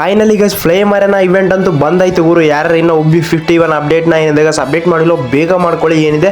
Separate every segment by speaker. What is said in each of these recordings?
Speaker 1: Finally ಈಗ flame ಅರೆನ event ಅಂತೂ ಬಂದಾಯ್ತು ಗುರು. ಯಾರು ಇನ್ನೂ ಒಬ್ಬಿ ಫಿಫ್ಟಿ ಒನ್ ಅಪ್ಡೇಟ್ನ ಏನಿದೆ ಸಬ್ಮಿಟ್ ಅಪ್ಡೇಟ್ ಮಾಡಿಲ್ಲ ಬೇಗ ಮಾಡ್ಕೊಳ್ಳಿ ಏನಿದೆ.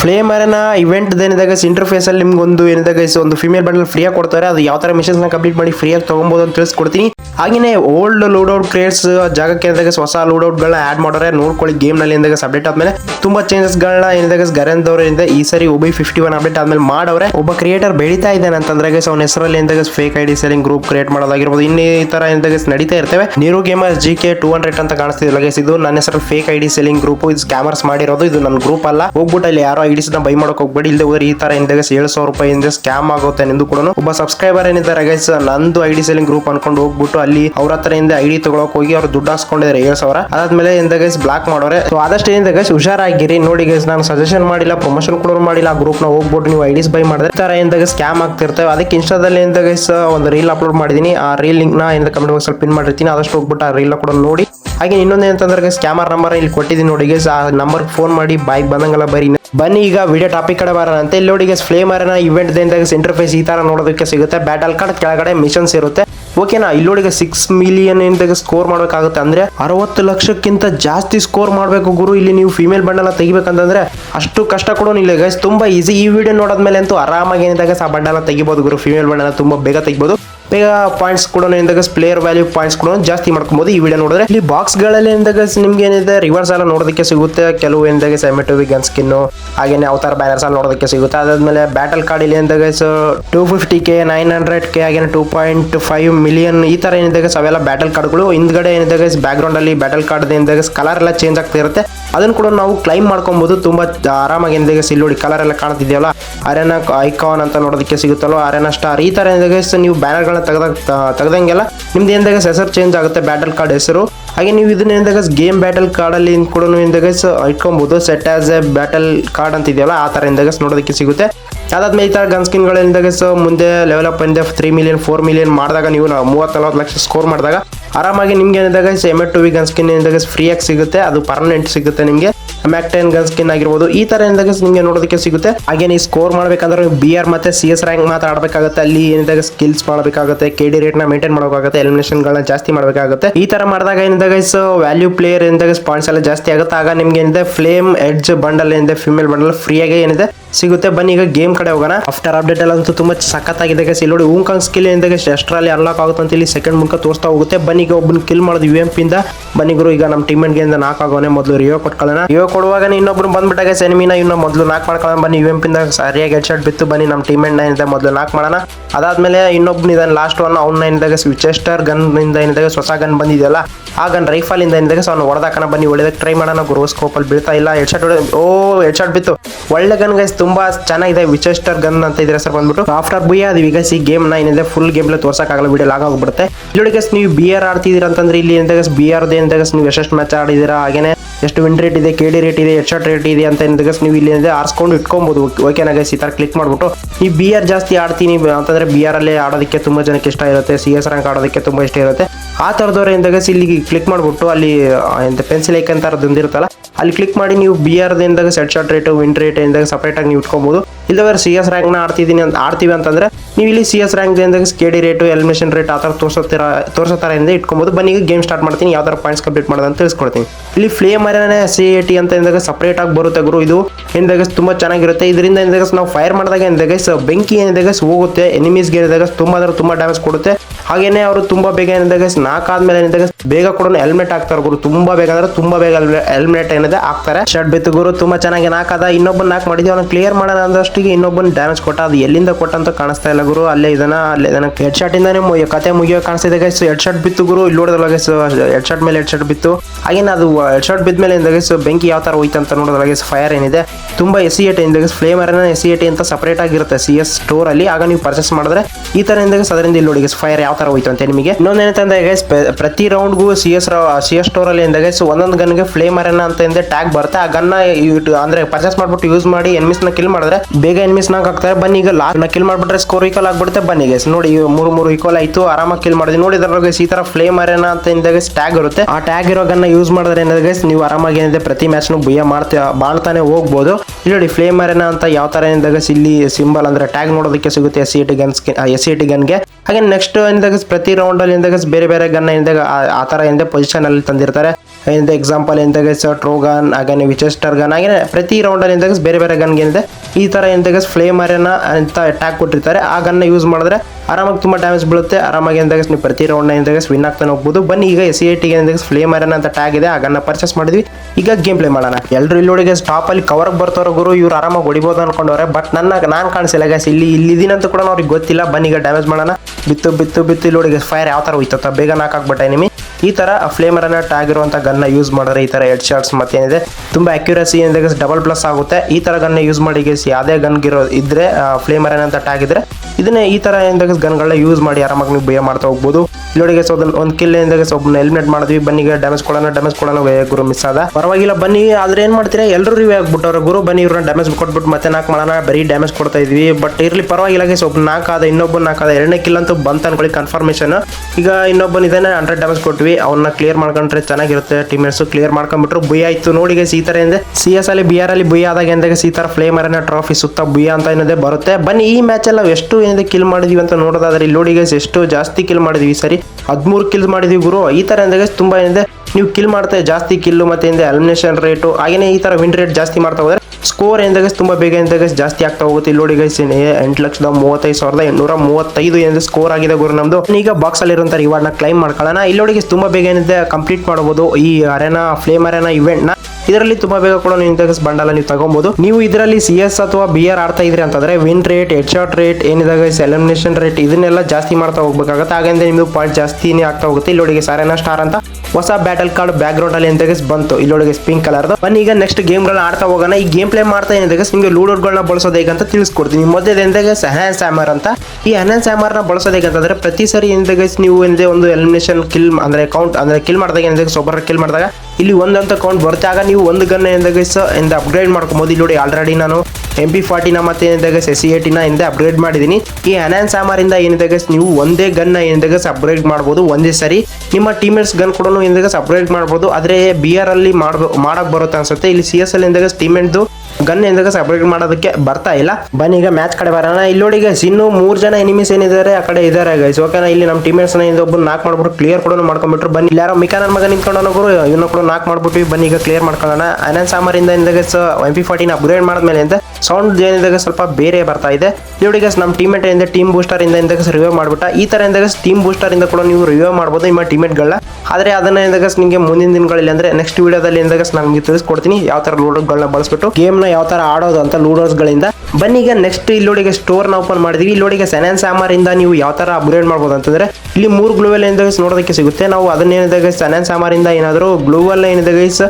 Speaker 1: ಫ್ಲೇಮ್ನ ಇವೆಂಟ್ ಏನಿದಾಗ ಗೈಸ್ ಇಂಟರ್ಫೇಸ್ ಅಲ್ಲಿ ನಿಮ್ಗೆ ಒಂದು ಏನಿದೆ ಗೈಸ್ ಒಂದು ಫಿಮೇಲ್ ಬಂಡಲ್ ಫ್ರೀಯಾಗಿ ಕೊಡ್ತಾರೆ. ಅದು ಯಾವ ತರ ಮಿಷನ್ಸ್ನ ಕಂಪ್ಲೀಟ್ ಮಾಡಿ ಫ್ರೀ ಆಗಿ ತಗೊಬಹುದು ಅಂತ ತಿಳಿಸ್ಕೊಡ್ತೀನಿ. ಹಾಗೇನೆ ಓಲ್ಡ್ ಲೂಡೌಟ್ ಕ್ರೇಟ್ಸ್ ಜಾಗಕ್ಕೆ ಏನಿದಾಗ ಹೊಸ ಔಟ್ ಗಳನ್ನ ಆಡ್ ಮಾಡೋರೆ ನೋಡ್ಕೊಳ್ಳಿ ಗೇಮ್ನಲ್ಲಿ ಏನಿದೆ ಅಪ್ಡೇಟ್ ಆದ್ಮೇಲೆ ತುಂಬಾ ಚೇಂಜಸ್ ಗಳನ್ನ ಏನಿದೆ guys? ಗರೆಂದ್ ಅವ್ರು ಏನಿದೆ, ಈ ಸರಿ ಒಬ್ಬ ಫಿಫ್ಟಿ ಒನ್ ಅಪ್ಡೇಟ್ ಆದ್ಮೇಲೆ ಮಾಡವ್ರೆ. ಒಬ್ಬ ಕ್ರಿಯೇಟರ್ ಬೆಳೀತಾ ಇದ್ದಾನೆ ಅಂತಂದ್ರೆ ಅವನ ಹೆಸರಲ್ಲಿ ಏನಿದಾಗ fake ID selling group create ಮಾಡೋದಾಗಿರ್ಬೋದು. ಇನ್ನು ಈ ತರ ಏನಿದಾಗ ನಡೀತಾ ಇರ್ತವೆ. ನೀರು gamer G K two hundred ಅಂತ ಕಾಣಿಸ್ತಿದ್ರು ಗೈಸ್ ಇದು ನನ್ನ ಹೆಸರಲ್ಲಿ ಫೇಕ್ ಐಡಿ ಸೆಲಿಂಗ್ ಗ್ರೂಪ್ ಇದು ಸ್ಕ್ಯಾಮರ್ಸ್ ಮಾಡಿರೋದು. ಇದು ನನ್ನ ಗ್ರೂಪ್ ಅಲ್ಲ. ಹೋಗ್ಬಿಟ್ಟು ಅಲ್ಲಿ ಯಾರೋ ಐಡಿಸ್ನ ಬೈ ಮಾಡೋಕೆ ಹೋಗ್ಬೇಡಿ. ಇಲ್ಲದೆ ಹೋದ್ರೆ ಈ ತರ ಹಿಂದೆ ಏಳು ಸಾವಿರ ರೂಪಾಯಿ ಇಂದ ಸ್ಕ್ಯಾಮ್ ಆಗುತ್ತೆ ಎಂದು ಕೂಡ ಒಬ್ಬ ಸಬ್ಸ್ಕ್ರೈಬರ್ ಏನಿದ್ದಾರೆ ಗೈಸ್ ನಂದು ಐಡಿ ಸೆಲಿಂಗ್ ಗ್ರೂಪ್ ಅನ್ಕೊಂಡು ಹೋಗ್ಬಿಟ್ಟು ಅಲ್ಲಿ ಅವ್ರ ಹತ್ರ ಇಂದ ಐಡಿ ತಗೊಳಕ್ ಹೋಗಿ ಅವ್ರು ದುಡ್ಡು ಹಾಸ್ಕೊಂಡಿದ್ದಾರೆ ಏಳು ಸಾವಿರ. ಅದಾದ್ಮೇಲೆ ಇಂದ ಗೈಸ್ ಬ್ಲಾಕ್ ಮಾಡೋರೆ. ಸೊ ಆದಷ್ಟು ಏನಿದೆ ಗೈಸ್ ಹುಷಾರಾಗಿರಿ. ನೋಡಿ ಗೈಸ್ ನಾನು ಸಜೆಷನ್ ಮಾಡಿಲ್ಲ ಪ್ರಮೋಷನ್ ಕೂಡ ಮಾಡಿಲ್ಲ. ಆ ಗ್ರೂಪ್ನ ಹೋಗ್ಬಿಟ್ಟು ನೀವು ಐಡಿಸ್ ಬೈ ಮಾಡಿದ್ರೆ ತರ ಏನಿದಾಗ ಸ್ಕ್ಯಾಮ್ ಆಗ್ತಿರ್ತವೆ. ಅದಕ್ಕೆ ಇನ್ಸ್ಟಾದಲ್ಲಿ ಇಂದ ಗೈಸ್ ಒಂದು ರೀಲ್ ಅಪ್ಲೋಡ್ ಮಾಡಿದೀನಿ. ಆ ರೀಲ್ ಲಿಂಕ್ನ ಇಂದ ಕಮೆಂಟ್ ಬಾಕ್ಸ್ ಅಲ್ಲಿ ಪಿನ್ ಮಾಡಿರ್ತೀನಿ. ಆದಷ್ಟು ಹೋಗ್ಬಿಟ್ಟು ಆ ರೀಲ್ ಕೂಡ ನೋಡಿ. ಹಾಗೆ ಇನ್ನೊಂದು ಏನಂತಂದ್ರೆ ಸ್ಕ್ಯಾಮರ್ ನಂಬರ್ ಇಲ್ಲಿ ಕೊಟ್ಟಿದ್ದೀನಿ ನೋಡಿ ಗೈಸ್ ಆ ನಂಬರ್ ಫೋನ್ ಮಾಡಿ ಬೈಕ್ ಬಂದಂಗಲ್ಲ ಬರೀ. ಬನ್ನಿ. ಈಗ ವಿಡಿಯೋ ಟಾಪಿಕ್ ಕಡೆ ಬರೋಣ ಅಂತ. ಇಲ್ಲಿ ನೋಡಿ ಫ್ಲೇಮ್ ಇವೆಂಟ್ ಇಂಟರ್ಫೇಸ್ ಈ ತರ ನೋಡೋದಕ್ಕೆ ಸಿಗುತ್ತೆ. ಬ್ಯಾಟಲ್ ಕಾರ್ಡ್ ಕೆಳಗಡೆ ಮಿಷನ್ಸ್ ಇರುತ್ತೆ. ಓಕೆನಾ ಇಲ್ಲಿ ನೋಡಿ ಸಿಕ್ಸ್ ಮಿಲಿಯನ್ ಇಂದಾಗ ಸ್ಕೋರ್ ಮಾಡಬೇಕಾಗುತ್ತೆ ಅಂದ್ರೆ, ಅರವತ್ತು ಲಕ್ಷಕ್ಕಿಂತ ಜಾಸ್ತಿ ಸ್ಕೋರ್ ಮಾಡಬೇಕು ಗುರು. ಇಲ್ಲಿ ನೀವು ಫಿಮೇಲ್ ಬಂಡಲ್ ತೆಗಿಬೇಕಂತಂದ್ರೆ, ಅಷ್ಟು ಕಷ್ಟ ಕೂಡ ಇಲ್ಲ ಗೈಸ್ ತುಂಬಾ ಈಸಿ ಈ ವಿಡಿಯೋ ನೋಡೋದ್ಮೇಲೆ ಅಂತೂ ಆರಾಮಾಗಿ ಏನಿದಾಗ ಆ ಬಂಡಲ ತೆಗಿಬಹುದು ಗುರು. ಫಿಮೇಲ್ ಬಂಡಲ ತುಂಬಾ ಬೇಗ ತೆಗಿಬೋದು. ಬೇಗ ಪಾಯಿಂಟ್ಸ್ ಕೂಡ ಏನಿದಾಗ ಪ್ಲೇಯರ್ ವ್ಯಾಲ್ಯೂ ಪಾಯಿಂಟ್ಸ್ ಕೂಡ ಜಾಸ್ತಿ ಮಾಡ್ಕೊಬಹುದು ಈ ವಿಡಿಯೋ ನೋಡಿದ್ರೆ ಇಲ್ಲಿ ಬಾಕ್ಸ್ಗಳಲ್ಲಿ ಏನಿದಾಗ ನಿಮ್ಗೆ ಏನಿದೆ ರಿವರ್ಸ್ ಎಲ್ಲ ನೋಡೋದಕ್ಕೆ ಸಿಗುತ್ತೆ. ಕೆಲವು ಏನಿದಾಗ ಸೆಮೆಟೋವಿ ಗನ್ ಸ್ಕಿನ್ ಹಾಗೇನೆ ಅವತಾರ ಬ್ಯಾನರ್ಸ್ ಎಲ್ಲ ನೋಡೋದಕ್ಕೆ ಸಿಗುತ್ತೆ. ಅದಾದ್ಮೇಲೆ ಬ್ಯಾಟಲ್ ಕಾರ್ಡ್ ಇಲ್ಲಿ ಏನಿದಾಗ two fifty K nine hundred K ಹಾಗೆ ಟೂ ಪಾಯಿಂಟ್ ಫೈವ್ ಮಿಲಿಯನ್ ಈ ತರ ಏನಿದೆ ಅವೆಲ್ಲ ಬ್ಯಾಟಲ್ ಕಾರ್ಡ್ಗಳು ಹಿಂದ್ಗಡೆ ಏನಿದೆ ಬ್ಯಾಕ್ ಗ್ರೌಂಡ್ ಅಲ್ಲಿ ಬ್ಯಾಟಲ್ ಕಾರ್ಡ್ ಏನಿದೆ ಕಲರ್ ಎಲ್ಲ ಚೇಂಜ್ ಆಗ್ತಾ ಇರುತ್ತೆ. ಅದನ್ನ ಕೂಡ ನಾವು ಕ್ಲೈಮ್ ಮಾಡ್ಕೊಬಹುದು ತುಂಬಾ ಆರಾಮಾಗಿ ಏನಿದೆ ಇಲ್ಲಿ ನೋಡಿ ಕಲರ್ ಎಲ್ಲ ಕಾಣ್ತಿದೆಯಲ್ಲ? ಅರೆನಾ ಐಕಾನ್ ಅಂತ ನೋಡೋದಕ್ಕೆ ಸಿಗುತ್ತಲ್ಲ ಅರೆನಾ ಸ್ಟಾರ್ ಈ ತರ ಏನಿದೆ ನೀವು ಬ್ಯಾನರ್ಗಳನ್ನ ತೆಗೆದಾಗ ತೆಗ್ದಂಗೆಲ್ಲ ನಿಮ್ದು ಏನಿದಾಗ ಹೆಸರು ಚೇಂಜ್ ಆಗುತ್ತೆ ಬ್ಯಾಟಲ್ ಕಾರ್ಡ್ ಹೆಸರು. ಹಾಗೆ ನೀವು ಇದನ್ನ ಏನಿದಾಗ ಗೇಮ್ ಬ್ಯಾಟಲ್ ಕಾರ್ಡ್ ಅಲ್ಲಿ ಕೂಡ ಏನಿದಾಗ ಇಟ್ಕೊಬಹುದು set as a battle card ಅಂತ ಇದೆಯಲ್ಲ ಆ ತರ ಏನಿದಾಗ ನೋಡೋದಕ್ಕೆ ಸಿಗುತ್ತೆ. ಅದಾದ್ಮೇಲೆ ಈ ತರ ಗನ್ ಸ್ಕಿನ್ಗಳಿಂದಾಗ ಮುಂದೆ ಲೆವೆಲ್ ಅಪ್ ಇಂದ ತ್ರೀ ಮಿಲಿಯನ್ ಫೋರ್ ಮಿಲಿಯನ್ ಮಾಡಿದಾಗ ನೀವು ಮೂವತ್ತು ನಲವತ್ತು ಲಕ್ಷ ಸ್ಕೋರ್ ಮಾಡಿದಾಗ ಆರಾಮಾಗಿ ನಿಮ್ಗೆ ಏನಿದಾಗ M two V gun skin ಏನಿದಾಗ ಫ್ರೀಯಾಗಿ ಸಿಗುತ್ತೆ. ಅದು ಪರ್ಮನೆಂಟ್ ಸಿಗುತ್ತೆ ನಿಮಗೆ. ಮ್ಯಾಕ್ ಟೆನ್ ಗನ್ ಸ್ಕಿನ್ ಆಗಿರ್ಬೋದು, ಈ ತರ ಏನಿದಾಗ ನಿಮಗೆ ನೋಡೋದಕ್ಕೆ ಸಿಗುತ್ತೆ. ಹಾಗೆ ನೀವು ಸ್ಕೋರ್ ಮಾಡ್ಬೇಕಂದ್ರೆ ಬಿ ಆರ್ ಮತ್ತೆ ಸಿ ಎಸ್ ರ್ಯಾಂಕ್ ಮಾತ್ರ ಆಡಬೇಕಾಗುತ್ತೆ. ಅಲ್ಲಿ ಏನಿದಾಗ ಸ್ಕಿಲ್ಸ್ ಮಾಡಬೇಕಾಗುತ್ತೆ ಕೆ ಡಿ ರೇಟ್ನ ಮೇಂಟೈನ್ ಮಾಡಬೇಕಾಗುತ್ತೆ ಎಲಿಮಿನೇಷನ್ ಗಳನ್ನ ಜಾಸ್ತಿ ಮಾಡಬೇಕಾಗುತ್ತೆ. ಈ ತರ ಮಾಡಿದಾಗ ಏನಿದಾಗ ವ್ಯಾಲ್ಯೂ ಪ್ಲೇಯರ್ ಏನಿದಾಗ ಪಾಯಿಂಟ್ಸ್ ಎಲ್ಲ ಜಾಸ್ತಿ ಆಗುತ್ತೆ. ಆಗ ನಿಮ್ಗೆ ಏನಿದೆ ಫ್ಲೇಮ್ ಎಡ್ಜ್ ಬಂಡಲ್ ಏನಿದೆ ಫಿಮೇಲ್ ಬಂಡಲ್ ಫ್ರೀಯಾಗಿ ಏನಿದೆ, ಸಿಗುತ್ತೆ. ಬನ್ನಿ, ಈಗ ಗೇಮ್ ಕಡೆ ಹೋಗೋಣ. ಆಫ್ಟರ್ ಅಪ್ಡೇಟ್ ಎಲ್ಲ ಅಂತೂ ತುಂಬಾ ಸಖತ್ತಾಗಿದೆ ಗೈಸ್ ಇಲ್ಲಿ ನೋಡಿ ಊಂಕಾಂಗ್ ಸ್ಕಿಲ್ ಏನಿದೆ ಎಷ್ಟರಲ್ಲಿ ಅನ್ಲಾಕ್ ಆಗುತ್ತೆ ಅಂತ ಇಲ್ಲಿ ಸೆಕೆಂಡ್ ಮೂಲಕ ತೋರಿಸ್ತಾ ಹೋಗುತ್ತೆ. ಬನ್ನಿ, ಈಗ ಒಬ್ಬನ ಕಿಲ್ ಮಾಡೋದು ಯು ಎಂ ಪಿಂದ ಬನ್ನಿ ಗುರು, ಈಗ ನಮ್ಮ ಟೀಮ್ಗೆ ನಾಕ್ ಆಗೋನೆ ಮೊದಲು ರಿಯೋ ಕೊಟ್ಕೊಳ್ಳೋಣ. ರಿಯೋ ಕೊಡುವಾಗ ಇನ್ನೊಬ್ರು ಬಂದ್ಬಿಟ್ಟಾಗ ಸೆನಿಮಿನ ಇನ್ನು ಮೊದಲು ನಾಕ್ ಮಾಡ್ಕೊಳ್ಳೋಣ ಬನ್ನಿ ಯು ಎಂ ಪಿಂದ ಸರಿಯಾಗಿ ಎಡ್ ಶಾಟ್ ಬಿತ್ತು, ಬನ್ನಿ ನಮ್ಮ ಟೀಮ್ ಏನಿದೆ ಮೊದಲು ನಾಕ್ ಮಾಡೋಣ. ಅದಾದ್ಮೇಲೆ ಇನ್ನೊಬ್ನ ಇದಾನೆ ಲಾಸ್ಟ್ ಒನ್ ಅವ್ನ ಏನಿದಾಗ ವಿಚೆಸ್ಟರ್ ಗನ್ ಇಂದ ಏನಿದಾಗ ಹೊಸ ಗನ್ ಬಂದಿದೆಯಲ್ಲ, ಆ ಗನ್ ರೈಫಲ್ ಇಂದ ಏನಿದಾಗ ಸೊ ಅವ್ನು ಬನ್ನಿ ಒಳ್ಳೆದಾಗ ಟ್ರೈ ಮಾಡೋಣ, ಗುರು ಸ್ಕೋಪ್ ಅಲ್ಲಿ ಬೀಳ್ತಾ ಇಲ್ಲ ಹೆಡ್ ಶಾಟ್ ಓ ಎಡ್ ಶಾಟ್ ಬಿತ್ತು. ಒಳ್ಳೆ ಗನ್ ಗೈಸ್ ತುಂಬಾ ಚೆನ್ನಾಗಿದೆ ವಿಚೆಸ್ಟರ್ ಗನ್ ಅಂತ ಇದ್ರೆ ಸರ್ ಬಂದ್ಬಿಟ್ಟು. ಆಫ್ಟರ್ ಬಿ ಅದು ಈಗ ಸಿ ಗೇಮ್ನ ಏನಿದೆ ಫುಲ್ ಗೇಮ್ ತೋರ್ಸಕ್ಕಾಗಲ್ಲ ವಿಡಿಯೋ ಲಾಗ್ ಆಗ್ಬಿಡುತ್ತೆ. ಇಲ್ಲಿ ಗೈಸ್ ನೀವು ಬಿ ಆರ್ ಆಡ್ತಿದ್ದೀರಾ ಅಂತಂದ್ರೆ, ಇಲ್ಲಿ ಏನಿದೆ ಬಿ ಆರ್ ಏನಿದೆ ನೀವು ಎಷ್ಟೆಷ್ಟು ಮ್ಯಾಚ್ ಆಡಿದ್ದೀರಾ, ಹಾಗೇನೆ. ಎಷ್ಟು ವಿನ್ ರೇಟ್ ಇದೆ ಕೆ ಡಿ ರೇಟ್ ಇದೆ ಎಚ್ ಆಟ್ ರೇಟ್ ಇದೆ ಅಂತ ಏನಿದೆ ನೀವು ಇಲ್ಲಿ ಆರ್ಸ್ಕೊಂಡು ಇಟ್ಕೊಬಹುದು ಓಕೆನಾ ಗೈಸ್ ಈ ಥರ ಕ್ಲಿಕ್ ಮಾಡ್ಬಿಟ್ಟು. ಈ ಬಿ ಆರ್ ಜಾಸ್ತಿ ಆಡ್ತೀನಿ ಅಂತಂದ್ರೆ ಬಿ ಆರ್ ಅಲ್ಲೇ ಆಡೋದಕ್ಕೆ ತುಂಬಾ ಜನಕ್ಕೆ ಇಷ್ಟ ಇರುತ್ತೆ. ಸಿ ಎಸ್ ರ್ಯಾಂಕ್ ಆಡೋದಕ್ಕೆ ತುಂಬಾ ಇಷ್ಟ ಇರುತ್ತೆ. ಆ ಥರದವ್ರು ಏನಿದಾಗ ಇಲ್ಲಿ ಕ್ಲಿಕ್ ಮಾಡ್ಬಿಟ್ಟು ಅಲ್ಲಿ ಎಂತ ಪೆನ್ಸಿಲ್ ಐಕನ್ ಥರದ್ದು ಇರುತ್ತಲ್ಲ, ಅಲ್ಲಿ ಕ್ಲಿಕ್ ಮಾಡಿ ನೀವು ಬಿ ಆರ್ ದಿಂದಾಗ set shot rate win rate ಎಂದಾಗ ಸಪ್ರೇಟಾಗಿ ನೀವು ಇಟ್ಕೊಬೋದು. ಇಲ್ಲದವರು ಸಿ ಎಸ್ ರ್ಯಾಂಕ್ನ ಆಡ್ತಿದ್ದೀನಿ ಅಂತ, ಆಡ್ತೀವಿ ಅಂತಂದ್ರೆ ನೀವು ಇಲ್ಲಿ ಸಿ ಎಸ್ ರ್ಯಾಂಕ್ ಎಂದಾಗ K D rate elimination rate ಆ ಥರ ತೋರಿಸೋತಿರ ತೋರಿಸೋ ಥರ ಇಂದ ಇಟ್ಕೊಬೋದು. ಬನ್ನಿ, ಈಗ ಗೇಮ್ ಸ್ಟಾರ್ಟ್ ಮಾಡ್ತೀನಿ ಯಾವ ಥರ ಪಾಯಿಂಟ್ಸ್ ಕಂಪ್ಲೀಟ್ ಮಾಡೋದು ಅಂತ ತಿಳಿಸ್ಕೊಡ್ತೀನಿ. ಇಲ್ಲಿ flame arena C A T ಅಂತ ಎಂದಾಗ ಸಪ್ರೇಟ್ ಆಗಿ ಬರುತ್ತೆ ಗುರು ಇದು. ಏನಿದಾಗ ತುಂಬಾ ಚೆನ್ನಾಗಿರುತ್ತೆ. ಇದರಿಂದ ಏನಿದಾಗ ನಾವು ಫೈರ್ ಮಾಡಿದಾಗ ಏನಿದಾಗ ಬೆಂಕಿ ಏನಿದಾಗ ಹೋಗುತ್ತೆ ಎನಿಮೀಸ್ಗೆ ಏನಿದಾಗ ತುಂಬ ಅದರ ತುಂಬ ಡ್ಯಾಮೇಜ್ ಕೊಡುತ್ತೆ. ಹಾಗೇನೆ ಅವರು ತುಂಬ ಬೇಗ ಏನಿದಾಗ ನಾಕ್ ಆದ್ಮೇಲೆ ಏನಿದಾಗ ಬೇಗ ಕೂಡ ಹೆಲ್ಮೆಟ್ ಹಾಕ್ತಾರೆ ಗುರು. ತುಂಬಾ ಬೇಗ, ಅಂದ್ರೆ ತುಂಬಾ ಬೇಗ ಹೆಲ್ಮೆಟ್ ಏನಿದೆ ಹಾಕ್ತಾರೆ. ಶರ್ಟ್ ಬಿತ್ತು ಗುರು, ತುಂಬಾ ಚೆನ್ನಾಗಿ ನಾಕದ ಇನ್ನೊಬ್ಬನ ನಾಕ್ ಮಾಡಿದ್ವಿ ಅವ್ನ ಕ್ಲಿಯರ್ ಮಾಡೋಣ ಅಂದಷ್ಟಿಗೆ ಇನ್ನೊಬ್ಬನ ಡ್ಯಾಮೇಜ್ ಕೊಟ್ಟ. ಅದು ಎಲ್ಲಿಂದ ಕೊಟ್ಟ ಅಂತ ಕಾಣಿಸ್ತಾ ಇಲ್ಲ ಗುರು. ಅಲ್ಲೇ ಇದನ್ನ, ಅಲ್ಲೇ ಹೆಡ್ ಶಾಟ್ ಇಂದಾನೆ ಕತೆ ಮುಗಿಯೋ ಕಾಣಿಸ್ತಿದೆ ಗೈಸ್ ಹೆಡ್ ಶಾಟ್ ಬಿತ್ತು ಗುರು. ಇಲ್ಲಿ ನೋಡಿದ್ರಲ್ಲ ಗೈಸ್ ಹೆಡ್ ಶಾಟ್ ಮೇಲೆ ಹೆಡ್ ಶಾಟ್ ಬಿತ್ತು. ಹಾಗೇನ ಅದು ಹೆಡ್ ಶಾಟ್ ಬಿದ್ದ ಮೇಲೆ ಗೈಸ್ ಬೆಂಕಿ ಯಾವ ತರ ಹೋಯ್ತಂತ ಅಂತ ಗೈಸ್ ಫೈರ್ ಏನಿದೆ. ತುಂಬಾ S C A T guys flame arena S C ಅಂತ ಸಪರೇಟ್ ಆಗಿರುತ್ತೆ ಸಿ ಎಸ್ ಸ್ಟೋರ್ ಅಲ್ಲಿ. ಆಗ ನೀವು ಪರ್ಚೇಸ್ ಮಾಡಿದ್ರೆ ಈ ತರ ಇಂದ ಅದರಿಂದ ಇಲ್ಲಿ ನೋಡಿ ಫೈರ್ ಯಾವ ತರ ಹೋಯ್ತು ಅಂತ ನಿಮಗೆ. ಇನ್ನೊಂದು ಏನಂತಂದ್ರೆ ಗೈಸ್ ಪ್ರತಿ ರೌಂಡ್ಗೂ C S C S store ಅಲ್ಲಿ ಗೈಸ್ ಒಂದೊಂದು ಗನ್ಗೆ ಫ್ಲೇಮ್ ಅರೆನ ಅಂತ ಟ್ಯಾಗ್ ಬರುತ್ತೆ ಆ ಗನ್ನ ಅಂದ್ರೆ ಪರ್ಚೇಸ್ ಮಾಡ್ಬಿಟ್ಟು ಯೂಸ್ ಮಾಡಿ ಎನ್ಮಿಸ್ನ ಕಿಲ್ ಮಾಡಿದ್ರೆ ಬೇಗ ಎನ್ಮಿಸ್ ನಾಕ್ ಹಾಕ್ತಾರೆ. ಬನ್ನಿ ಈಗ ಲಾಸ್ಟ್ನ ಕಿಲ್ ಮಾಡ್ಬಿಟ್ರೆ ಸ್ಕೋರ್ ಈಕ್ವಲ್ ಆಗ್ಬಿಡುತ್ತೆ. ಬನ್ನಿ ಗೈಸ್ ನೋಡಿ ಮೂರು ಮೂರು ಈಕ್ವಲ್ ಆಯ್ತು. ಆರಾಮಾಗಿ ಕಿಲ್ ಮಾಡಿದ್ವಿ. ನೋಡಿ guys, ಈ ತರ ಫ್ಲೇಮ್ ಅರೇನಾ ಅಂತ ಇಂದಾಗ ಟ್ಯಾಗ್ ಇರುತ್ತೆ. ಆ ಟ್ಯಾಗ್ ಇರೋ ಗನ್ನ ಯೂಸ್ ಮಾಡಿದ್ರೆ ಏನಿದೆ ಗೈಸ್ ನೀವು ಆರಾಮಾಗಿ ಏನಿದೆ ಪ್ರತಿ ಮ್ಯಾಚ್ ನು ಭಯ ಮಾಡ್ತಾ, ಬಾಳ್ತಾನೆ ಹೋಗ್ಬೋದು. ಇಲ್ಲಿ ನೋಡಿ ಫ್ಲೇಮ್ ಅರೇನಾ ಅಂತ ಯಾವ ತರ ಏನಿದೆ ಗೈಸ್ ಇಲ್ಲಿ ಸಿಂಬಲ್ ಅಂದ್ರೆ ಟ್ಯಾಗ್ ನೋಡೋದಕ್ಕೆ ಸಿಗುತ್ತೆ S C T guns S C T ಗನ್ಗೆ ಹಾಗೆ ನೆಕ್ಸ್ಟ್ ಏನಿದಾಗ ಪ್ರತಿ ರೌಂಡಲ್ಲಿ ಏನಿದಾಗ ಬೇರೆ ಬೇರೆ ಗನ್ ಏನಿದಾಗ ಆ- ಥರ ಏನಿದೆ ಪೊಸಿಷನ್ ಅಲ್ಲಿ ತಂದಿರ್ತಾರೆ. ಏನಿದೆ ಎಕ್ಸಾಂಪಲ್ ಏನಿದಾಗ ಟ್ರೋಗನ್ ಹಾಗೆ ವಿಚೆಸ್ಟರ್ ಗನ್ ಹಾಗೆ ಪ್ರತಿ ರೌಂಡಲ್ಲಿ ಏನಿದಾಗ ಬೇರೆ ಬೇರೆ ಗನ್ ಏನಿದೆ ಈ ತರ ಎಂದಾಗಸ್ ಫ್ಲೇಮ್ ಅರೇನ ಅಂತ ಟ್ಯಾಗ್ ಕೊಟ್ಟಿರ್ತಾರೆ. ಆ ಗನ್ನ ಯೂಸ್ ಮಾಡಿದ್ರೆ ಆರಾಮಾಗಿ ತುಂಬಾ ಡ್ಯಾಮೇಜ್ ಬೀಳುತ್ತೆ. ಆರಾಮಾಗಿ ಎಂದಾಗಸ್ ನೀವು ಪ್ರತಿ ರೌಂಡ್ ಎಂದಾಗಸ್ ವಿನ್ ಆಗ್ತಾನೆ ಹೋಗ್ಬೋದು. ಬನ್ನಿ, ಈಗ ಎಸ್ ಸಿ ಐ ಟಿಗೆ ಏನಿದಾಗ ಫ್ಲೇಮ್ ಅರೇನ ಅಂತ ಟ್ಯಾಗ್ ಇದೆ. ಆ ಗನ್ನ ಪರ್ಚೇಸ್ ಮಾಡಿದ್ವಿ. ಈಗ ಗೇಮ್ ಪ್ಲೇ ಮಾಡೋಣ. ಎಲ್ಲರೂ ಇಲ್ಲೋಡಿಗೆ ಸ್ಟಾಪ್ ಅಲ್ಲಿ ಕವರ್ ಬರ್ತಾರ ಗುರು. ಇವ್ರು ಆರಾಮಾಗಿ ಹೊಡಿಬೋದು ಅನ್ಕೊಂಡವ್ರೆ. ಬಟ್ ನನ್ನ, ನಾನು ಕಾಣಿಸಿಲ್ಲ ಗ್ಯಾಸ್ ಇಲ್ಲಿ ಇಲ್ಲಿದ್ದೀನಂತ ಕೂಡ ಅವ್ರಿಗೆ ಗೊತ್ತಿಲ್ಲ. ಬನ್ನಿ ಈಗ ಡ್ಯಾಮೇಜ್ ಮಾಡೋಣ. ಬಿತ್ತು ಬಿತ್ತು ಬಿತ್ತು. ಇಲ್ಲೋಡಿಗೆ ಫೈರ್ ಯಾವ ತರ ಹೋಯ್ತಾ ಬೇಗ ನಾಕಾಕ್ಬಿಟ್ಟೆ ನಿಮಿ ಈ ತರ ಫ್ಲೇಮರ್ ಅನ್ನ ಟ್ಯಾಗ್ ಇರುವಂತ ಗನ್ನ ಯೂಸ್ ಮಾಡಿದ್ರೆ ಈ ತರ ಹೆಡ್ ಶಾಟ್ಸ್ ಮತ್ತೇನಿದೆ. ತುಂಬಾ ಅಕ್ಯುರಸಿ ಏನಿದೆ ಡಬಲ್ ಪ್ಲಸ್ ಆಗುತ್ತೆ. ಈ ತರ ಗನ್ನ ಯೂಸ್ ಮಾಡಿ ಯಾವುದೇ ಗನ್ ಇರೋ ಇದ್ರೆ ಫ್ಲೇಮರ್ ಅಂತ ಟ್ಯಾಗ್ ಇದ್ರೆ, ಇದನ್ನೇ ಈ ತರ ಏನಿದೆ ಗನ್ಗಳನ್ನ ಯೂಸ್ ಮಾಡಿ ಆರಾಮಾಗಿ ನೀವು ಭಯ ಮಾಡ್ತಾ ಹೋಗ್ಬೋದು. ಇಲ್ಲೋಡಿಗೆ ಅದನ್ನ ಒಂದು ಕಿಲ್ ಏನಿದೆ ಒಬ್ಬನ ಹೆಲ್ಮೆಟ್ ಮಾಡಿದ್ವಿ. ಬನ್ನಿಗೆ ಡ್ಯಾಮೇಜ್ ಕೊಡೋಣ ಡ್ಯಾಮೇಜ್ ಕೊಡೋಣ. ಗುರು ಮಿಸ್ ಆದ. ಪರವಾಗಿಲ್ಲ ಬನ್ನಿ. ಆದ್ರೆ ಏನ್ ಮಾಡ್ತೀರಾ? ಎಲ್ಲರೂ ರಿವ್ಯೂ ಆಗ್ಬಿಟ್ಟವ್ರ. ಗುರು, ಬನ್ನಿ ಇವ್ರನ್ನ ಡ್ಯಾಮೇಜ್ ಕೊಟ್ಬಿಟ್ಟು ಮತ್ತೆ ನಾಲ್ಕು ಮಾಡೋಣ. ಬರೀ ಡ್ಯಾಮೇಜ್ ಕೊಡ್ತಾ ಇದ್ವಿ. ಬಟ್ ಇರ್ಲಿ, ಪರವಾಗಿಲ್ಲ ಗೈಸ್. ನಾಲ್ಕು ಆದ ಇನ್ನೊಬ್ಬ ನಾಲ್ಕು ಆದ. ಎರಡನೇ ಕಿಲ್ ಅಂತೂ ಬಂತ ಅನ್ಕೊಳ್ಳಿ ಕನ್ಫರ್ಮೇಷನ್ ಈಗ ಇನ್ನೊಬ್ಬನ ಇದಾನೆ ಹಂಡ್ರೆಡ್ ಡ್ಯಾಮೇಜ್ ಕೊಟ್ವಿ. ಅವನ್ನ ಕ್ಲಿಯರ್ ಮಾಡ್ಕೊಂಡ್ರೆ ಚೆನ್ನಾಗಿರುತ್ತೆ. Teammates clear ಮಾಡ್ಕೊಂಡ್ಬಿಟ್ರು. ಬುಯ್ ಆಯ್ತು. ನೋಡಿ ಈ ತರ ಇದೆ ಸಿ ಎಸ್ ಅಲ್ಲಿ ಬಿ ಆರ್ ಅಲ್ಲಿ ಬುಯ್ ಆದಾಗ ಎಂದಾಗ ಈ ತರ ಫ್ಲೇಮರ್ ಟ್ರಾಫಿ ಸುತ್ತ ಬುಯ್ಯ ಅಂತ ಏನದೇ ಬರುತ್ತೆ. ಬನ್ನಿ, ಈ ಮ್ಯಾಚ್ ಅಲ್ಲಿ, ಎಷ್ಟು ಏನಿದೆ ಕಿಲ್ ಮಾಡಿದ್ವಿ ಅಂತ ನೋಡೋದಾದ್ರೆ, ಇಲ್ಲಿ ಎಷ್ಟು ಜಾಸ್ತಿ ಕಿಲ್ ಮಾಡಿದ್ವಿ ಸರಿ. ಹದಿಮೂರು ಕಿಲ್ ಮಾಡಿದೀವಿ ಗುರು. ಈ ತರ ಅಂದಾಗ ತುಂಬಾ ಏನಿದೆ, ನೀವು ಕಿಲ್ ಮಾಡ್ತಾ ಜಾಸ್ತಿ ಕಿಲ್ಲು ಮತ್ತೆ ಏನಿದೆ ಅಲ್ಮಿನೇಷನ್ ರೇಟು ಹಾಗೇನೆ ಈ ತರ ವಿನ್ ರೇಟ್ ಜಾಸ್ತಿ ಮಾಡ್ತಾ ಹೋದ್ರೆ ಸ್ಕೋರ್ ಎಂದಾಗ ತುಂಬಾ ಬೇಗ ಎಂದಾಗ ಜಾಸ್ತಿ ಆಗ್ತಾ ಹೋಗುತ್ತೆ. ಇಲ್ಲಿ ನೋಡಿ ಗೈಸ್ ಎಂಟು ಲಕ್ಷದ ಮೂವತ್ತೈದು ಸಾವಿರದ ಎಂಟುನೂರ ಮೂವತ್ತೈದು ಏನಿದೆ ಸ್ಕೋರ್ ಆಗಿದೆ ಗುರು ನಮ್ದು. ಈಗ ಬಾಕ್ಸ್ ಅಲ್ಲಿ ಇರುವಂತ ರಿವಾರ್ಡ್ನ ಕ್ಲೈಮ್ ಮಾಡ್ಕೊಳ್ಳೋಣ. ಇಲ್ಲಿ ನೋಡಿ guys, ತುಂಬಾ ಬೇಗ ಏನಿದೆ ಕಂಪ್ಲೀಟ್ ಮಾಡಬಹುದು ಈ ಅರೆನಾ ಫ್ಲೇಮ್ ಅರೆನಾ ನ. ಇದರಲ್ಲಿ ತುಂಬಾ ಬೇಗ ಕೂಡ ನೀವು ಇಂಥ ಬಂಡಲ ನೀವು ತಗೊಬಹುದು ನೀವು ಇದರಲ್ಲಿ ಸಿ ಎಸ್ ಅಥವಾ ಬಿ ಆರ್ ಆಡ್ತಾ ಇದ್ರಿ ಅಂತಂದ್ರೆ win rate head shot rate ಏನಿದೆ ಎಲಿಮಿನೇಷನ್ ರೇಟ್ ಇದನ್ನೆಲ್ಲ ಜಾಸ್ತಿ ಮಾಡ್ತಾ ಹೋಗ್ಬೇಕಾಗುತ್ತೆ. ಹಾಗಂದ್ರೆ ನಿಮ್ದು ಪಾಯಿಂಟ್ ಜಾಸ್ತಿನೇ ಆಗ್ತಾ ಹೋಗುತ್ತೆ. ಇಲ್ಲೊಳಗೆ ಸಾರೇನಾ ಸ್ಟಾರ್ ಅಂತ. ಹೊಸ ಬ್ಯಾಟಲ್ ಕಾರ್ಡ್ ಬ್ಯಾಕ್ ಗ್ರೌಂಡ್ ಅಲ್ಲಿ ಎಂತ ಬಂತು. ಇಲ್ಲೊಳಗೆ ಪಿಂಕ್ ಕಲರ್ ಬನ್ನಿ, ಈಗ ನೆಕ್ಸ್ಟ್ ಗೇಮ್ ಗಳನ್ನ ಆಡ್ತಾ ಹೋಗೋಣ. ಈ ಗೇಮ್ ಪ್ಲೇ ಮಾಡ್ತಾ ಏನಿದೆ ನಿಮಗೆ ಲೂಡೋರ್ಗಳನ್ನ ಬಳಸೋದು ಅಂತ ತಿಳಿಸ್ಕೊಡ್ತೀನಿ. ಮೊದಲು ಎಂದಾಗ ಹ್ಯಾನ್ ಸ್ಯಾಮರ್ ಅಂತ. ಈ ಹ್ಯಾನ್ ಸ್ಯಾಮರ್ನ ಬಳಸೋದು ಹೇಗಂತಂದ್ರೆ ಪ್ರತಿ ಸರಿ guys ನೀವು ಒಂದು ಎಲಿಮಿನೇಷನ್ ಕಿಲ್ ಅಂದ್ರೆ ಕೌಂಟ್ ಅಂದ್ರೆ ಕಿಲ್ ಮಾಡಿದಾಗ ಏನಿದೆ ಸೊಬ್ಬರ ಕಿಲ್ ಮಾಡಿದಾಗ ಇಲ್ಲಿ ಒಂದಂತ ಕೌಂಟ್ ಬರುತ್ತೆ. ಆಗ ನೀವು ಒಂದು ಗನ್ ಎಂದಾಗ ಇಂದ ಅಪ್ಗ್ರೇಡ್ ಮಾಡ್ಕೊಬೋದು. ಇಲ್ಲಿ ನೋಡಿ ಆಲ್ರೆಡಿ ನಾನು ಎಂ ಪಿ ಫಾರ್ಟಿನ ಮತ್ತೆ ಏನಿದಾಗ ಎಸ್ ಸಿ ಏಟಿನ ಹಿಂದೆ ಅಪ್ಗ್ರೇಡ್ ಮಾಡಿದ್ದೀನಿ. ಈ ಅನಾನ್ಸ್ ಆಮರ್ ಇಂದ guys ನೀವು ಒಂದೇ ಗನ್ನ ನ guys ಅಪ್ಗ್ರೇಡ್ ಮಾಡ್ಬೋದು. ಒಂದೇ ಸರಿ. ನಿಮ್ಮ ಟೀಮೇಟ್ಸ್ ಗನ್ ಕೂಡ ಏನಿದಾಗ ಅಪ್ಗ್ರೇಡ್ ಮಾಡ್ಬೋದು. ಆದರೆ ಬಿ ಆರ್ ಅಲ್ಲಿ ಮಾಡ್ಬೋ ಮಾಡಕ್ ಬರುತ್ತೆ ಅನ್ಸುತ್ತೆ. ಇಲ್ಲಿ ಸಿ ಎಸ್ ಎಲ್ ಏನಿದೆ ಟೀಮೇಟ್ದು ಗನ್ ಎಂದಾಗ ಸಪ್ರೇಟ್ ಮಾಡೋದಕ್ಕೆ ಬರ್ತಾ ಇಲ್ಲ. ಬನ್ನಿ ಈಗ ಮ್ಯಾಚ್ ಕಡೆ ಬರೋಣ. ಇಲ್ಲಿ ನೋಡಿ ಗೈಸ್ ಇನ್ನು ಮೂರ್ ಜನ ಎನಿಮಿಸ್ ಏನಿದ್ದಾರೆ, ಆ ಕಡೆ ಇದ್ದಾರೆ ಗೈಸ್ ಓಕೆನಾ ಇಲ್ಲಿ ನಮ್ಮ ಇಂದ ಒಬ್ಬರು ನಾಕ್ ಮಾಡ್ಬಿಟ್ಟು ಕ್ಲಿಯರ್ ಕೂಡ ಮಾಡ್ಕೊಂಡ್ಬಿಟ್ರು. ಬನ್ನಿ ಯಾರೋ ಮಿಕಾ ನನ್ನ ಮಗ ನಿಂತ್ಕೊಂಡು ಗುರು ಇವನ್ನ ಕೂಡ ನಾಕ್ ಮಾಡ್ಬಿಟ್ಟು ಬನ್ನಿ ಈಗ ಕ್ಲಿಯರ್ ಮಾಡ್ಕೊಳ್ಳೋಣ. ಅನಂತ್ ಗೈಸ್ ಎಂ ಪಿ ಫಾರ್ಟಿನ ಅಪ್ಗ್ರೇಡ್ ಮಾಡಿದ್ಮೇಲೆ ಅಂತ ಸೌಂಡ್ ಏನಿದಾಗ ಸ್ವಲ್ಪ ಬೇರೆ ಬರ್ತಾ ಇದೆ. ನೋಡಿ ಗೈಸ್ ನಮ್ಮ ಟೀಮೇಟ್ ಇಂದ? ಟೀಮ್ ಬೂಸ್ಟರ್ ಇಂದ ಇಂದಾಗ ರಿವ್ಯೂ ಮಾಡ್ಬಿಟ್ಟ. ಈ ತರ ಇಂದಾಗ ಟೀಮ್ ಬೂಸ್ಟರ್ ಇಂದ ಕೂಡ ನೀವು ರಿವ್ಯೂ ಮಾಡ್ಬೋದು ನಿಮ್ಮ ಟೀಮೇಟ್ಗಳನ್ನ ಆದ್ರೆ ಅದನ್ನ ಗೈಸ್ ನಿಮಗೆ ಮುಂದಿನ ದಿನಗಳಲ್ಲಿ ಅಂದ್ರೆ ನೆಕ್ಸ್ಟ್ ವಿಡಿಯೋದಲ್ಲಿ ಗೈಸ್ ನಾನು ನಿಮಗೆ ತಿಳಿಸ್ಕೊಡ್ತೀನಿ. ಯಾವ ತರ ಲೂಡೋಗಳನ್ನ ಬಳಸ್ಬಿಟ್ಟು ಗೇಮ್ನ ಯಾವ ತರ ಆಡೋದು ಅಂತ ಲೂಡೋಸ್ ಗಳಿಂದ. ಬನ್ನಿ ಈಗ ನೆಕ್ಸ್ಟ್ ಇಲ್ಲೋಡಿಗೆ ಸ್ಟೋರ್ನ ಓಪನ್ ಮಾಡಿದೀವಿ. ಇಲ್ಲೋಡಿಗೆ ಸೆನೆನ್ ಸ್ಯಾಮರ್ ಇಂದ ನೀವು ಯಾವ ತರ ಅಪ್ಗ್ರೇಡ್ ಮಾಡ್ಬೋದು ಅಂತಂದ್ರೆ, ಇಲ್ಲಿ ಮೂರು ಗ್ಲೋವೆಲ್ ಏನಿದೆ ನೋಡೋದಕ್ಕೆ ಸಿಗುತ್ತೆ. ನಾವು ಅದನ್ನೇನಿದೆ ಗೈಸ್ ಸೆನೆನ್ ಸ್ಯಾಮರ್ ಇಂದ ಏನಾದರೂ ಗ್ಲೂವಲ್ ಏನಿದೆ ಗೈಸ್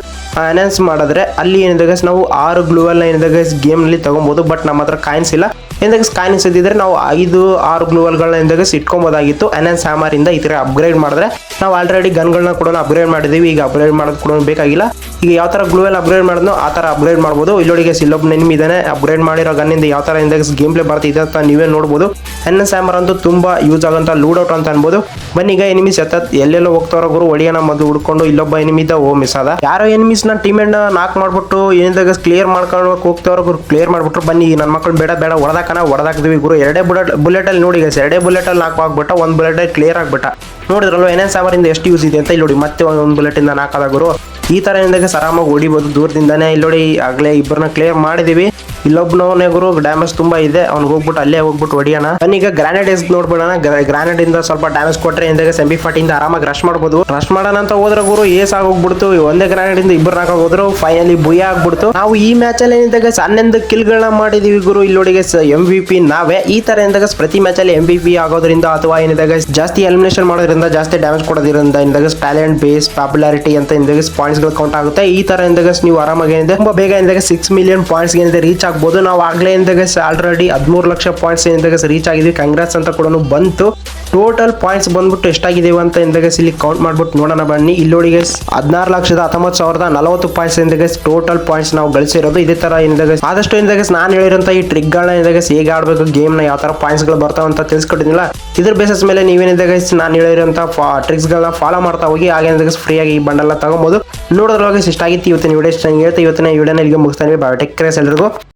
Speaker 1: ಅನೌನ್ಸ್ ಮಾಡಿದ್ರೆ ಅಲ್ಲಿ ಏನಿದೆ ಗೈಸ್ ನಾವು ಆರು ಗ್ಲೂವಲ್ ಏನಿದೆ ಗೈಸ್ ಗೇಮ್ನಲ್ಲಿ ತಗೊಬಹುದು ಬಟ್ ನಮ್ಮ ಹತ್ರ ಕಾಯಿನ್ಸ್ ಇಲ್ಲ. ಏನಿದೆ ಕಾಯಿನ್ಸ್ ಇದ್ದಿದ್ರೆ ನಾವು ಐದು, ಆರು ಗ್ಲೂವಲ್ಗಳನ್ನ ಎಂದಾಗ ಇಟ್ಕೊಬೋದಾಗಿತ್ತು. ಎನ್ ಸ್ಯಾಮರ್ ಇಂದ ಈ ತರ ಅಪ್ಗ್ರೇಡ್ ಮಾಡಿದ್ರೆ ನಾವು ಆಲ್ರೆಡಿ ಗನ್ಗಳನ್ನ ಕೂಡ ಅಪ್ಗ್ರೇಡ್ ಮಾಡಿದೀವಿ. ಈಗ ಅಪ್ಗ್ರೇಡ್ ಮಾಡೋದು ಕೂಡ ಬೇಕಾಗಿಲ್ಲ. ಈಗ ಯಾವ ತರ ಗ್ಲೂವಲ್ ಅಪ್ಗ್ರೇಡ್ ಮಾಡಿದ್ನೋ ಆ ತರ ಅಪ್ಗ್ರೇಡ್ ಮಾಡ್ಬೋದು. ಇಲ್ಲೊಡಿಗೆ ಸಿಲ್ಲೊಬ್ ನೆನಿಮ್ ಇದ್ದಾನೆ ಅಪ್ಗ್ರೇಡ್ ಮಾಡಿರೋ ಗನ್ನಿಂದ ಯಾವ ತರ ಇಂದ ಗೇಮ್ ಪ್ಲೇ ಬರ್ತಿದೆ ಅಂತ ನೀವೇ ನೋಡಬಹುದು ಎನ್ ಸ್ಯಾಮರ್ ಅಂತೂ ತುಂಬಾ ಯೂಸ್ ಆಗಂತ ಲೂಡೌಟ್ ಅಂತ ಅನ್ಬೋದು. ಬನ್ನಿ ಈಗ ಎನಿಮಿಸ್ ಎತ್ತ ಎಲ್ಲೆಲ್ಲೋ ಹೋಗ್ತಾರೋ ಗುರು, ಒಡಿಯನ ಮದ್ದು ಹುಡ್ಕೊಂಡು ಇಲ್ಲೊಬ್ಬ ಎನಿಮಿ ಇದ್ದ, ಓ ಮಿಸ್ ಆದ. ಯಾರೋ ನ ಟೀಮ್ನ ನಾಕ್ ಮಾಡ್ಬಿಟ್ಟು ಏನಿದಾಗ ಕ್ಲಿಯರ್ ಮಾಡ್ಕೊಂಡು ಹೋಗ್ತಾರೋ ಗುರು ಕ್ಲಿಯರ್ ಮಾಡ್ಬಿಟ್ರು. ಬನ್ನಿ, ನನ್ನ ಮಕ್ಕಳು ಬೇಡ ಬೇಡ ಹೊಡೆದಾಕನ ಹೊಡೆದಾಕ್ತೀವಿ ಗುರು. ಎರಡೇ ಬುಲೆಟ್, ಬುಲೆಟಲ್ಲಿ ನೋಡಿ ಗೈಸ್ ಎರಡೇ ಬುಲೆಟ್ ಅಲ್ಲಿ ನಾಲ್ಕು ಆಗ್ಬಿಟ್ಟ, ಒಂದು ಬುಲೆಟ್ ಕ್ಲಿಯರ್ ಆಗ್ಬಿಟ್ಟ. ನೋಡಿದ್ರಲ್ಲ ಏನೇನ್ ಸಾವರಿಂದ ಎಷ್ಟು ಯೂಸ್ ಇದೆ ಅಂತ? ಇಲ್ಲಿ ನೋಡಿ ಮತ್ತೆ ಒಂದು ಬುಲೆಟ್ ಇಂದ ನಾಲ್ಕಾದ ಗುರು. ಈ ತರ ಏನಿದೆ ಆರಾಮಾಗಿ ಹೊಡಿಬೋದು ದೂರದಿಂದನೇ. ಇಲ್ಲಿ ನೋಡಿ ಆಗ್ಲೇ ಇಬ್ಬರನ್ನ ಕ್ಲಿಯರ್ ಮಾಡಿದೀವಿ. ಇಲ್ಲೊಬ್ನವನೇ ಗುರು ಡ್ಯಾಮೇಜ್ ತುಂಬಾ ಇದೆ, ಅವ್ನಿಗೆ ಹೋಗ್ಬಿಟ್ಟು ಅಲ್ಲೇ ಹೋಗ್ಬಿಟ್ಟು ಹೊಡಿಯೋಣ. ಈಗ ಗ್ರಾನೇಡ್ ಎಸ್ ನೋಡ್ಬಿಡೋಣ ಗ್ರಾನೇಡ್ ಇಂದ ಸ್ವಲ್ಪ ಡ್ಯಾಮೇಜ್ ಕೊಟ್ರೆ ಇಂದಾಗ ಸೆಮಿ ಫಾಟಿಂದ ಆರಾಮಾಗಿ ರಶ್ ಮಾಡ್ಬೋದು. ರಶ್ ಮಾಡೋಣ ಅಂತ ಹೋದ್ರೆ ಗುರು, ಏಸ್ ಆಗೋಗ್ಬಿಡ್ತು. ಒಂದೇ ಗ್ರಾನೇಡ್ ಇಂದ ಇಬ್ಬರು ನಾಕ ಹೋದ್ರು ಫೈನಲಿ ಬುಯ ಆಗ್ಬಿಡ್ತು. ನಾವು ಈ ಮ್ಯಾಚ್ ಅಲ್ಲಿ ಏನಿದ್ದಾಗ ಹನ್ನೊಂದು ಕಿಲ್ಗಳನ್ನ ಮಾಡಿದೀವಿ ಗುರು. ಇಲ್ಲೊಡಿಗೆ ಎಂ ವಿ ಪಿ ನಾವೇ. ಈ ತರ ಏನಿದಾಗ ಪ್ರತಿ ಮ್ಯಾಚ್ ಅಲ್ಲಿ ಎಂ ಪಿ ಆಗೋದ್ರಿಂದ ಅಥವಾ ಏನಿದಾಗ ಜಾಸ್ತಿ ಎಲಿಮಿನೇಷನ್ ಮಾಡೋದ್ರಿಂದ ಜಾಸ್ತಿ ಡ್ಯಾಮೇಜ್ ಕೊಡೋದ್ರಿಂದ ಇಂದಾಗ ಟ್ಯಾಲೆಂಟ್ ಬೇಸ್ ಪಾಪ್ಯುಲಾರಿಟಿ ಅಂತ ಇಂದಾಗ ಪಾಯಿಂಟ್ಸ್ಗಳು ಕೌಂಟ್ ಆಗುತ್ತೆ. ಈ ತರ ಇಂದಾಗ ನೀವು ಆರಾಮಾಗಿ ಏನಿದೆ, ತುಂಬಾ ಬೇಗ ಇಂದಾಗ ಸಿಕ್ಸ್ ಮಿಲಿಯನ್ ಪಾಯಿಂಟ್ಸ್ ಏನಿದೆ ರೀಚ್ ಆಗ್ಬೋದು. ನಾವು ಆಗ್ಲೇ ಏನಿದೆ ಆಲ್ರೆಡಿ ಹದಿಮೂರು ಲಕ್ಷ ಪಾಯಿಂಟ್ಸ್ ಏನಿದೆ ರೀಚ್ ಆಗಿದ್ವಿ. ಕಾಂಗ್ರೆಸ್ ಅಂತ ಕೂಡ ಬಂತು. ಟೋಟಲ್ ಪಾಯಿಂಟ್ಸ್ ಬಂದ್ಬಿಟ್ಟು ಎಷ್ಟಾಗಿದ್ದೀವಿ ಅಂತ ಏನಿದೆ ಇಲ್ಲಿ ಕೌಂಟ್ ಮಾಡ್ಬಿಟ್ಟು ನೋಡೋಣ ಬನ್ನಿ. ಇಲ್ಲಿ ನೋಡಿ ಗೈಸ್ ಹದಿನಾರು ಲಕ್ಷದ ಹತ್ತೊಂಬತ್ತು ಸಾವಿರದ ನಲವತ್ತು ಪಾಯಿಂಟ್ಸ್ ಏನಿದೆ ಟೋಟಲ್ ಪಾಯಿಂಟ್ಸ್ ನಾವು ಗಳಿಸಿರೋದು ಇದೇ ತರ guys. ಆದಷ್ಟು ಏನಿದೆ ನಾನು ಹೇಳಿರೋಂಥ ಈ ಟ್ರಿಕ್ಗಳನ್ನ guys, ಹೇಗೆ ಆಡಬೇಕು ಗೇಮ್ನ ಯಾವ ಥರ ಪಾಯಿಂಟ್ಸ್ಗಳು ಬರ್ತಾವ ಅಂತ ತಿಳಿಸ್ಕೊಟ್ಟಿದ್ನಲ್ಲ ಇದ್ರ ಬೇಸಸ್ ಮೇಲೆ ನೀವೇನಿದೆ ಗೈಸ್ ನಾನು ಹೇಳಿರೋಂಥ ಟ್ರಿಕ್ಸ್ಗಳನ್ನ ಫಾಲೋ ಮಾಡ್ತಾ ಹೋಗಿ ಹಾಗೇನಿದೆ ಫ್ರೀಯಾಗಿ ಈ ಬಂಡಲ್ಲ ತಗೊಬೋದು. ನೋಡೋದ್ರೊಳಗೆ ಇಷ್ಟ ಆಗಿತ್ತು ಇವತ್ತಿನ ವಿಡಿಯೋ ಇಷ್ಟ ಹೇಳ್ತಾ ಇವತ್ತಿನ ವಿಡಿಯೋನ ಇಲ್ಲಿಗೆ ಮುಗಿಸ್ತಾನೆ ಬಯೋಟೆಕ್ ಎಲ್ರಿಗೂ.